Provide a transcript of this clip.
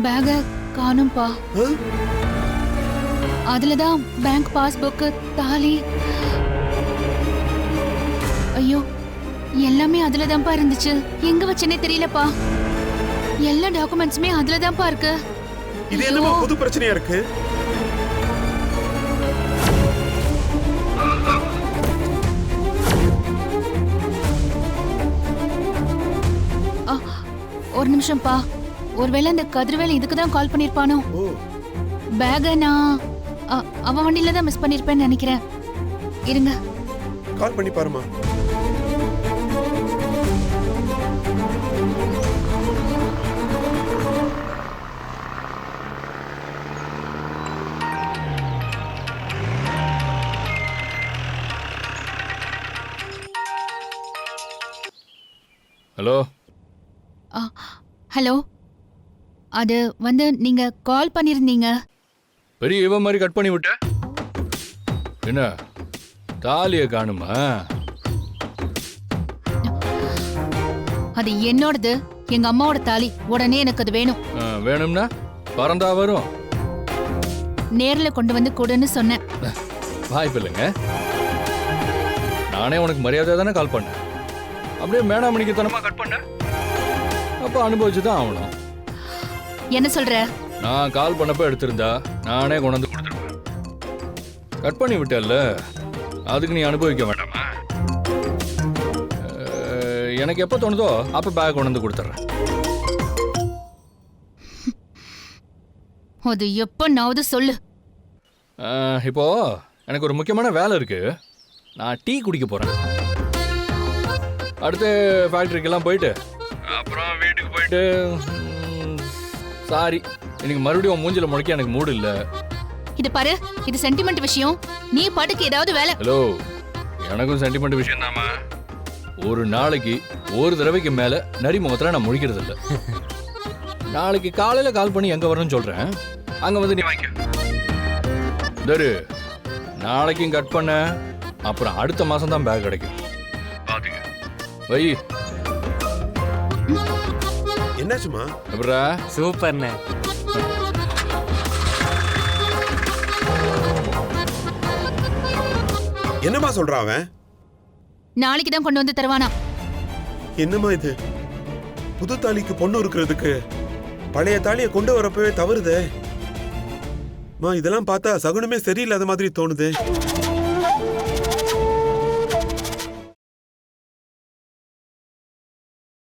பேக காணும்பா? அதுலதான் bank passbook தாலி. ஐயோ எல்லாமே அதுலதான்ப்பா இருந்துச்சு. எங்க வச்சேனே தெரியலப்பா. எல்லா டாக்குமெண்ட்ஸுமே அதுலதான்ப்பா இருக்கு. இது என்னமா புது பிரச்சனையா இருக்கு? ஒரு நிமிஷம்ப்பா ஒருவேளை இந்த கதிர்வேலை இதுக்கு தான் கால் பண்ணிருப்பானோ? பேக நான் அ, அவன் வண்டியில தான் மிஸ் பண்ணிருப்பேன்னு நினைக்கிறேன். இருங்க. கால் பண்ணி பாருமா ஹலோ ஹலோ? அது வந்து நீங்க கால் பண்ணிருந்தீங்க. பெரிய இவன் மாதிரி கட் பண்ணி விட்ட? என்ன? தாலியை காணுமா? அது என்னோடது? எங்க அம்மாவோட தாலி. உடனே எனக்கு அது வேணும். ஆ, வேணும்னா பறந்தா வரும். நேர்ல கொண்டு வந்து கொடுன்னு சொன்னேன். வாய்ப்பு இல்லைங்க. நானே உனக்கு மரியாதை தானே கால் பண்ணேன். அப்படியே மேடாமணிக்கு தனமா கட் பண்ணேன். அப்போ அனுபவிச்சு தான் ஆகணும். என்ன சொல்ற? நான் கால் பண்ணப்ப எடுத்திருந்தா நானே கொண்டு கொடுத்துருப்பேன். கட் பண்ணி விட்டல்ல. அதுக்கு நீ அனுபவிக்க வேண்டாமா? எனக்கு எப்போ தோணுதோ அப்போ பேக் கொண்டு வந்து கொடுத்துட்றேன். அது எப்பனாவது சொல்லு. அஹ், இப்போ எனக்கு ஒரு முக்கியமான வேலை இருக்கு. நான் டீ குடிக்க போறேன். அடுத்து ஃபேக்டரிக்கெல்லாம் போயிட்டு அப்புறம் வீட்டுக்கு போயிட்டு சாரி இன்னைக்கு மறுபடியும் உன் மூஞ்சில முளைக்க எனக்கு மூடு இல்லை. இது பாரு இது சென்டிமெண்ட் விஷயம். நீ பாட்டுக்கு ஏதாவது வேலை ஹலோ எனக்கும் சென்டிமெண்ட் விஷயம் தாமா ஒரு நாளைக்கு ஒரு தடவைக்கு மேல நரி முகத்துல நான் முழிக்கிறது இல்ல நாளைக்கு காலையில கால் பண்ணி எங்க வரணும்னு சொல்றேன். அங்க வந்து நீ வாங்கிக்க. தரு நாளைக்கும் கட் பண்ண. அப்புறம் அடுத்த மாசம் தான் பேக் கிடைக்கும். பாத்துக்க வை. என்னாச்சுமா எப்படா சூப்பர்ண்ணே. என்னம்மா சொல்றான் அவன்? நாளைக்கு தான் கொண்டு வந்து தருவானா? என்னம்மா இது? புது தாலிக்கு பொண்ணு இருக்கிறதுக்கு பழைய தாலியை கொண்டு வரப்பவே தவறுதே. மா இதெல்லாம் பார்த்தா சகுனமே சரியில்லாத மாதிரி தோணுதே.